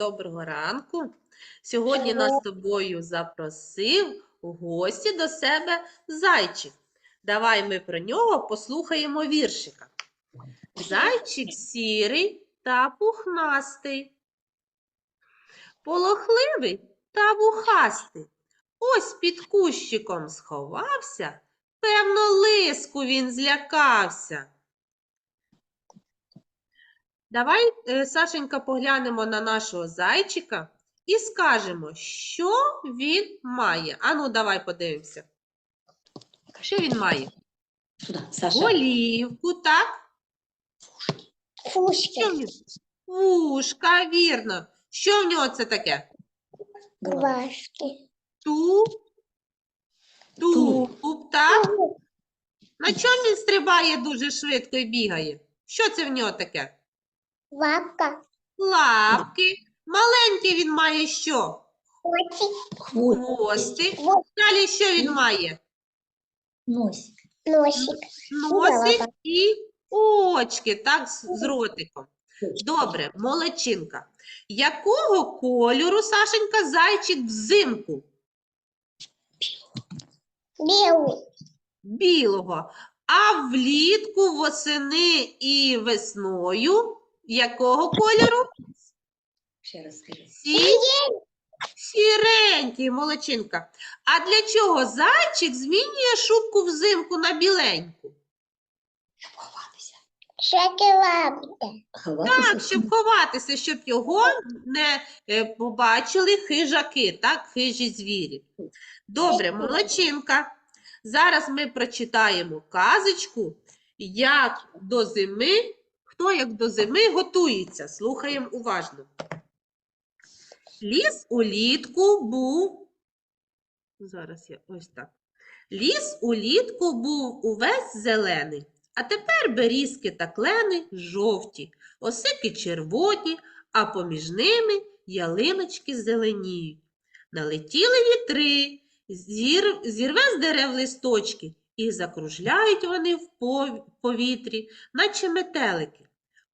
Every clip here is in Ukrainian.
Доброго ранку. Сьогодні нас з тобою запросив у гості до себе зайчик. Давай ми про нього послухаємо віршика. Зайчик сірий та пухнастий, полохливий та вухастий. Ось під кущиком сховався, певно, лиску він злякався. Давай, е, Сашенька, поглянемо на нашого зайчика і скажемо, що він має. Ану, давай подивимося. Що він має? Сюда, Саша. Голівку, так? Фушки? Вушка, вірно. Що в нього це таке? Глазки. Ту, тулуб, так? На чому він стрибає дуже швидко і бігає? Що це в нього таке? Лапка, Лапки. Маленький він має що? котик, Хвост. Хвостик. Далі що він має? Носик. носик. Носик і очки, так, з ротиком. Добре, молодчинка. Якого кольору, Сашенька, зайчик взимку? Белый, Білого. А влітку, восени і весною якого кольору? Ще раз скажи. Сі... Сіренький, молодчинка. А для чого зайчик змінює шубку взимку на біленьку? Щоб ховатися. Ховатися. Так, щоб ховатися, щоб його не е, побачили хижаки, так, хижі звірі. Добре, молодчинка. Зараз ми прочитаємо казочку, як до зими, хто як до зими готується. Слухаємо уважно. Ліс улітку був. Зараз я ось так. Ліс улітку був увесь зелений, а тепер берізки та клени жовті, осики червоні, а поміж ними ялиночки зеленіють. Налетіли вітри, зір, зірве з дерев листочки, і закружляють вони в повітрі, наче метелики.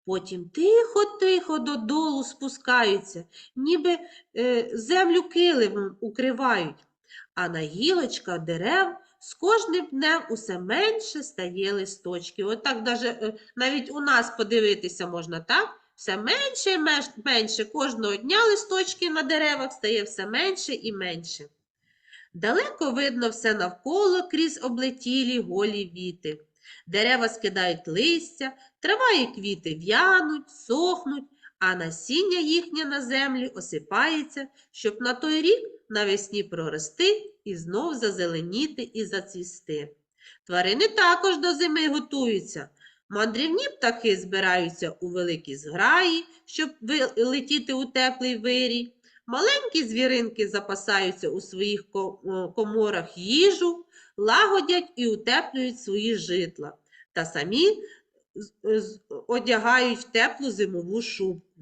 Потім тихо-тихо додолу спускаються, ніби е, землю килимом укривають, а на гілочках дерев з кожним днем усе менше стає листочків. Отак даже, е, навіть у нас подивитися можна, так? Все менше і менше. Кожного дня листочки на деревах стає все менше і менше. Далеко видно все навколо крізь облетілі голі віти. Дерева скидають листя, трава і квіти в'януть, сохнуть, а насіння їхнє на землі осипається, щоб на той рік навесні прорости і знов зазеленіти і зацвісти. Тварини також до зими готуються. Мандрівні птахи збираються у великі зграї, щоб летіти у теплий вирій. Маленькі звіринки запасаються у своїх коморах їжу, лагодять і утеплюють свої житла, та самі одягають в теплу зимову шубку.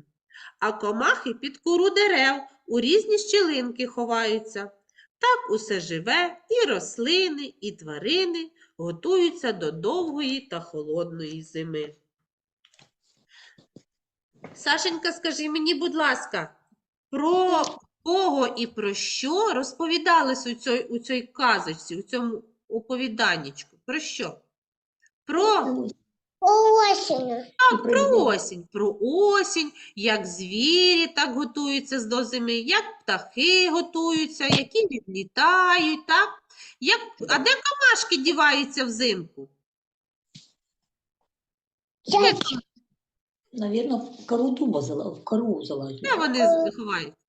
А комахи під кору дерев у різні щілинки ховаються. Так усе живе, і рослини, і тварини готуються до довгої та холодної зими. Сашенька, скажи мені, будь ласка, про кого і про що розповідалось у цій, у цій казочці, у цьому оповіданнячку? Про що? Про, осенью, так, про осінь, про осінь, як звірі так готуються до зими, як птахи готуються, які відлітають, так? Як, а де комашки діваються взимку? Навірно, в кору дуба зала, в кору залазять. де вони ховаються?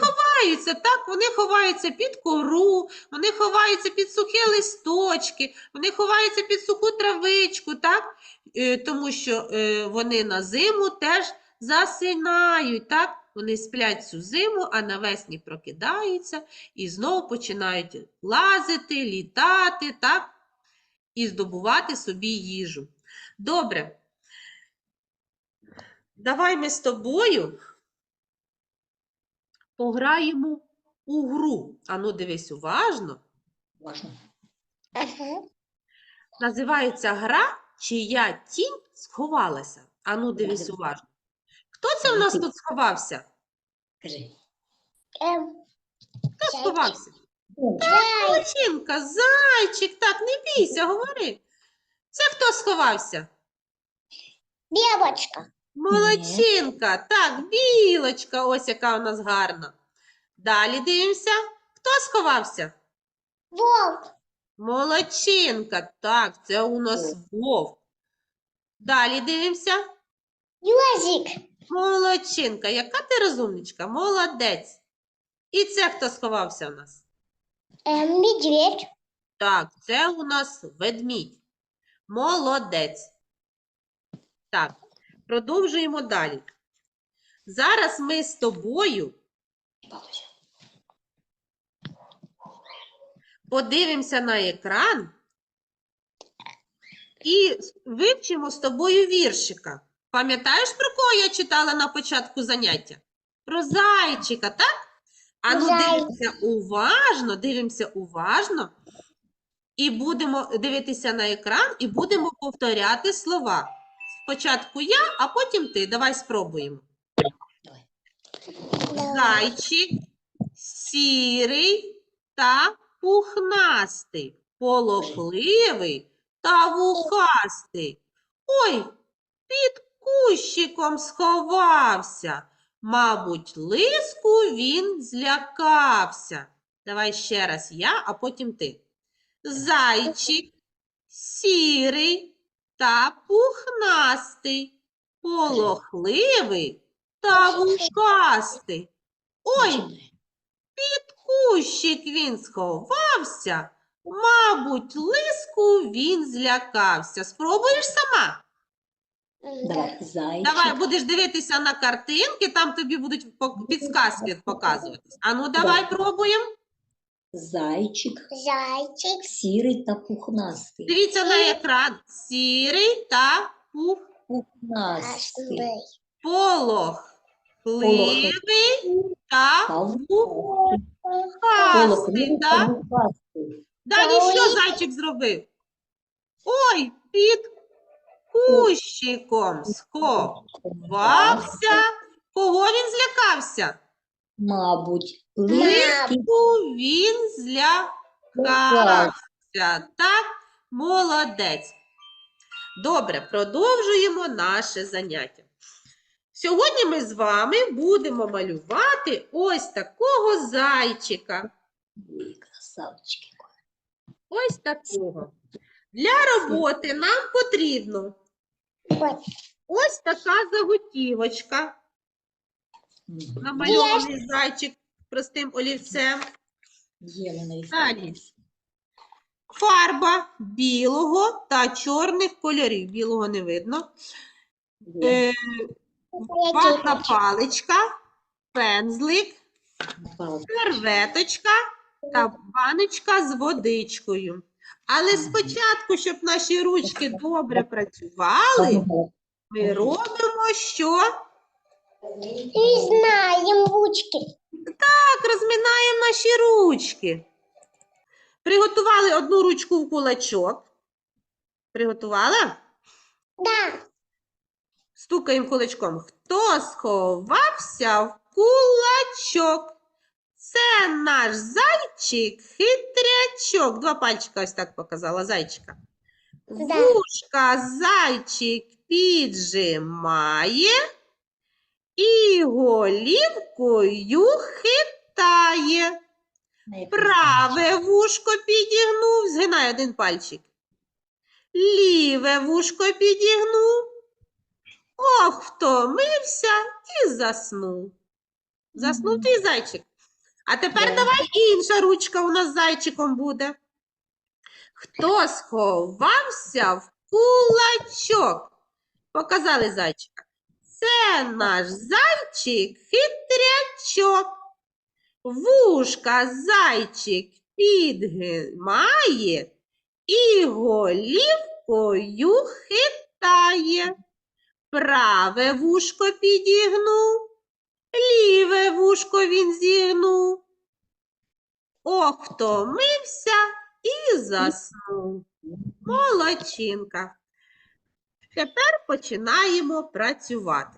Ховаються, так, вони ховаються під кору, вони ховаються під сухі листочки, вони ховаються під суху травичку, так? Е, тому що е, вони на зиму теж засинають, так? Вони сплять всю зиму, а навесні прокидаються і знову починають лазити, літати, так? І здобувати собі їжу. Добре. Давай ми з тобою пограємо у гру. Ану, дивись уважно. Важно. ага, Називається гра, чия тінь сховалася. Ану, дивись уважно. Хто це у нас тут сховався? Кажи. Ем, Хто сховався? Зай, Молодчинка, зайчик, так, не бійся, говори. Це хто сховався? Девочка. Молодчинка, так, білочка, ось яка у нас гарна. Далі дивимося. Хто сховався? Волк. Молодчинка, так, це у нас вовк. Далі дивимося. Ёжик. Молодчинка, яка ти розумничка? Молодець. І це хто сховався у нас? Ем, медведь. Так, це у нас ведмідь. Молодець. Так, продовжуємо далі. Зараз ми з тобою подивимося на екран і вивчимо з тобою віршика. Пам'ятаєш, про кого я читала на початку заняття? Про зайчика, так? А ну дивимося уважно, дивимося уважно. І будемо дивитися на екран і будемо повторяти слова. Спочатку я, а потім ти. Давай спробуємо. Зайчик сірий та пухнастий, полохливий та вухастий. Ой, під кущиком сховався. Мабуть, лиску він злякався. Давай ще раз я, а потім ти. Зайчик сірий та пухнастий, полохливий та вухастий. Ой, Починай. кущик він сховався, мабуть, лиску він злякався. Спробуєш сама? Давай, зайчик. Давай будеш дивитися на картинки, там тобі будуть підсказки показуватись. А ну давай пробуємо. Зайчик Зайчик. сірий та пухнастий. Дивіться на екран. Сірий та Пухнастий. Красный. полохливий та Та вухастий. Полохливий та Так? вухастий. Далі що зайчик зробив? Ой, під кущиком сховався. Кого він злякався? Мабуть, Лиску він злякався. Так, молодець. Добре, продовжуємо наше заняття. Сьогодні ми з вами будемо малювати ось такого зайчика. Ой, красавчики. Ось такого. Для роботи нам потрібно ось така заготівочка. Намальований зайчик простим олівцем. Далі. Фарба білого та чорних кольорів. Білого не видно. Е, ватна паличка, пензлик, серветочка та баночка з водичкою. Але спочатку, щоб наші ручки добре працювали, ми робимо що? Не знаем ручки. Так, розминаємо наші ручки. Приготували одну ручку в кулачок. Приготувала? Да. Стукаємо кулачком. Хто сховався в кулачок? Це наш зайчик хитрячок. Два пальчика ось так показала зайчика. Вушка зайчик піджимає і голівкою хитає. Праве вушко підігнув, згинай один пальчик. Ліве вушко підігнув. Ох, втомився і заснув. Заснув твій зайчик. А тепер давай інша ручка у нас з зайчиком буде. Хто сховався в кулачок? Показали зайчика. Це наш зайчик хитрячок. Вушка зайчик підгимає і голівкою хитає. Праве вушко підігнув, ліве вушко він зігнув. Ох, і заснув. Молодчинка. Тепер починаємо працювати.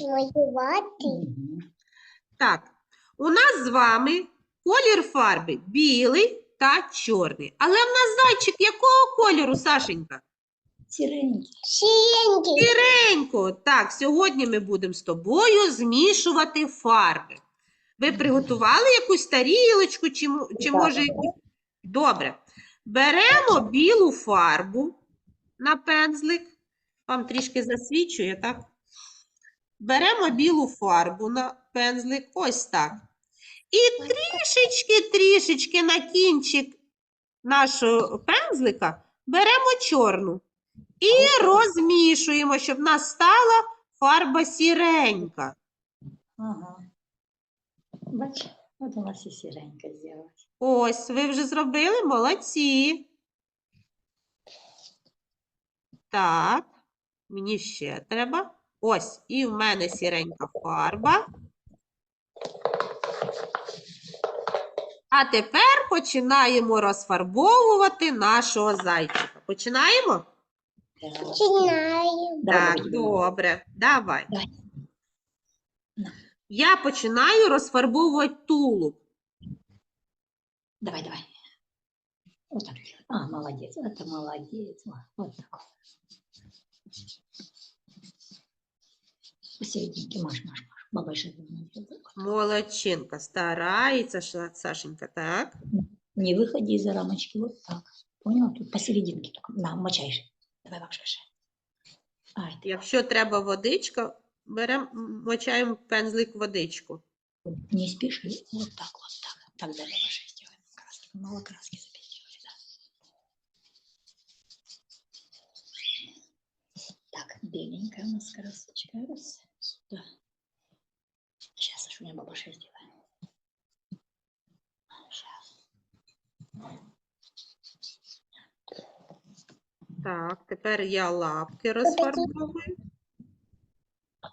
Малювати. Так, у нас з вами колір фарби білий та чорний. Але в нас зайчик якого кольору, Сашенька? Сіренький. Сіренько. Так, сьогодні ми будемо з тобою змішувати фарби. Ви приготували якусь тарілочку чи, чи може якусь? Добре. Беремо білу фарбу на пензлик. Вам трішки засвічує, так? Беремо білу фарбу на пензлик, ось так. І трішечки-трішечки на кінчик нашого пензлика беремо чорну. І розмішуємо, щоб в нас стала фарба сіренька. Ага. Бач, от у нас і сіренька з'явилась. Ось, ви вже зробили? Молодці. Так, мені ще треба. Ось, і в мене сіренька фарба. А тепер починаємо розфарбовувати нашого зайчика. Починаємо? Починаємо. Давай, Так, добре, давай. Я починаю розфарбовувати тулуб. Давай, давай. Вот так. А, молодец. Это молодец. Во, Вот так. Посерединке. Маш, маш, маш. Баба еще Молодчинка, старається Сашенька, так? Не выходи из рамочки. Вот так. Понял? Тут посерединке только. На, мочаешь. Давай, Маш, Маш. Ай, ты Якщо треба водичка, беремо, мочаємо пензлик водичку. не спеши. Вот так, вот так. Так даже Маша сделаем. Краски. Мало краски себе сделали, да. Так, беленькая у нас красочка. Раз, сюда. Сейчас, Сашуня, бабаша сделаем. Сейчас. Так, тепер я лапки розфарбовую.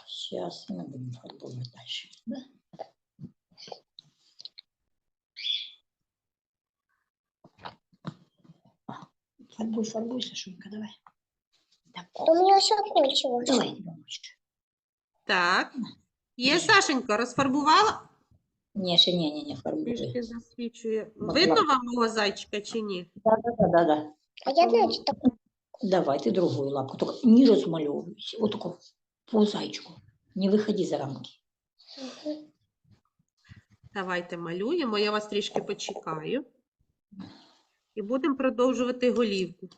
Сейчас мы будем фарбовать дальше. Фарбуй, фарбуй, Сашунька, давай. Так, У мене все кончилось. давай, Иваночка. Так. Є Сашенька, розфарбувала? Не, ще не, не, не, фарбуй. Трішки засвічує. Ну, Видно ладно. вам мого зайчика чи ні? Да, да, да, да, да. А я знаю, що таке. Давай, ты другую лапку, только не размалевывайся. Вот такой, по зайчику. Не выходи за рамки. Мгм. Давайте малюємо, я вас трішки почекаю. І будемо продовжувати голівку.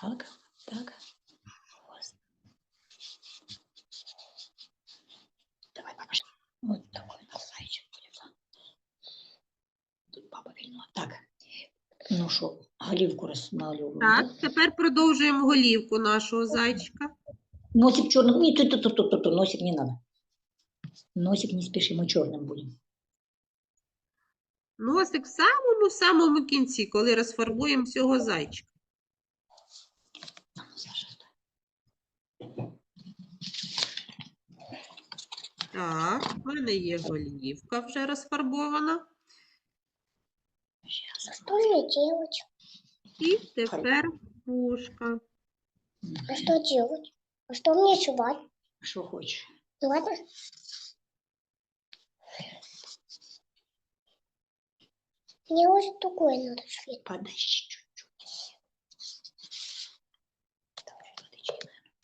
Так, так. Ось. Давай, папа. Вот такой у нас зайчик будет. а. Тут папа вильнула. Так. Ну що, голівку розмальовуємо. Так, да? тепер продовжуємо голівку нашого зайчика. Носик черным. Не, тут, тут, тут, тут, тут, носик не надо. Носик не спеши, мы черным будем. Носик в самому-самому кінці, коли розфарбуємо всього зайчика. Так, в мене є голівка вже розфарбована. Сейчас. Що делать? І тепер вушка. А що делать? А що мені шивати? Что хочешь? Ладно? Мне уже другое надо шить. Подожди чуть-чуть. Давай, водички, наверное.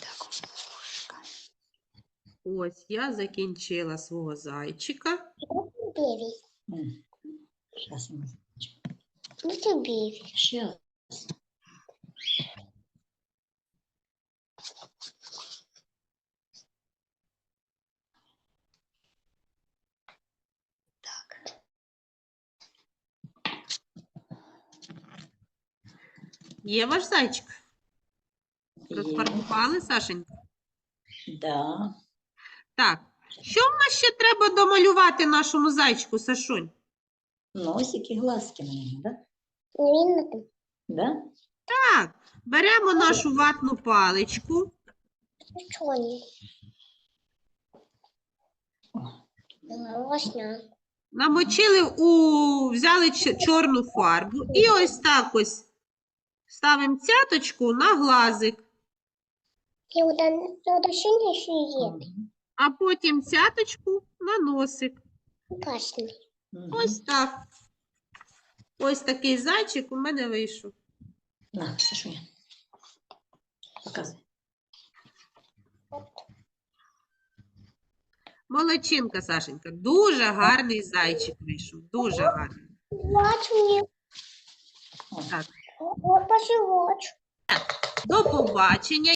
Так, ушко. Ось я закінчила свого зайчика. Ну. Так. Є ваш зайчик? Розфарбували, Сашенька? Да. Так. Що в нас ще треба домалювати нашому зайчику, Сашунь? Носик и глазки, наверное, да? Не. Да? Так, беремо нашу ватну паличку. Не. Намочили у, взяли чорну фарбу і ось так ось ставимо цяточку на глазик, синий сидеть. Мгм. А потім цяточку на носик. Красный. Ось так. Ось такий зайчик у мене вийшов. На, Сашуня. Показуй. Молодчинка, Сашенька. Дуже гарний зайчик вийшов. Дуже гарний. Мне. О. Так. Посылочь. До побачення.